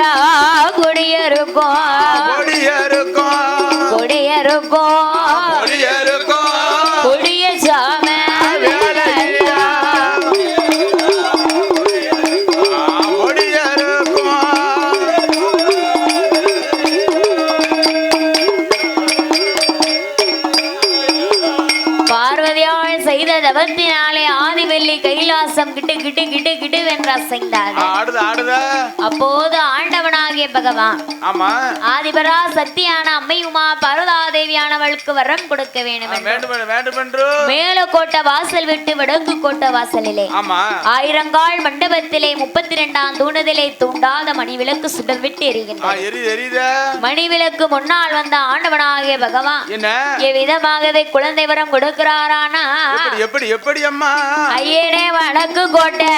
கொண்டா குடியிருக்கோம் குடியிருக்கோம் குடியிருக்கோம் ஆதிவெள்ளி கைலாசம் கிட்டு கிட்டு கிட்டு கிட்டு வென்று அப்போது ஆண்டவனாகிய பகவான். ஆமா. ஆதிபரா சக்தியான அம்மை உமா பரதாதேவியானவளுக்கு வரம் கொடுக்க வேண்டும் என்று மேலக்கோட்டை வாசல் விட்டு வடக்கு கோட்டை வாசலிலே. ஆமா. ஆயிரங்கால் மண்டபத்திலே முப்பத்தி இரண்டாம் தூணதிலே தூண்டாத மணி விளக்கு சுடர் விட்டு எரியுத மணி விளக்கு முன்னால் வந்த ஆண்டவனாகிய பகவான் எவ்விதமாகவே குழந்தை வரம் கொடுக்கிறாரானா? எப்படி எப்படி எப்படி அம்மா? ஐயனே வடக்கு கோட்டை.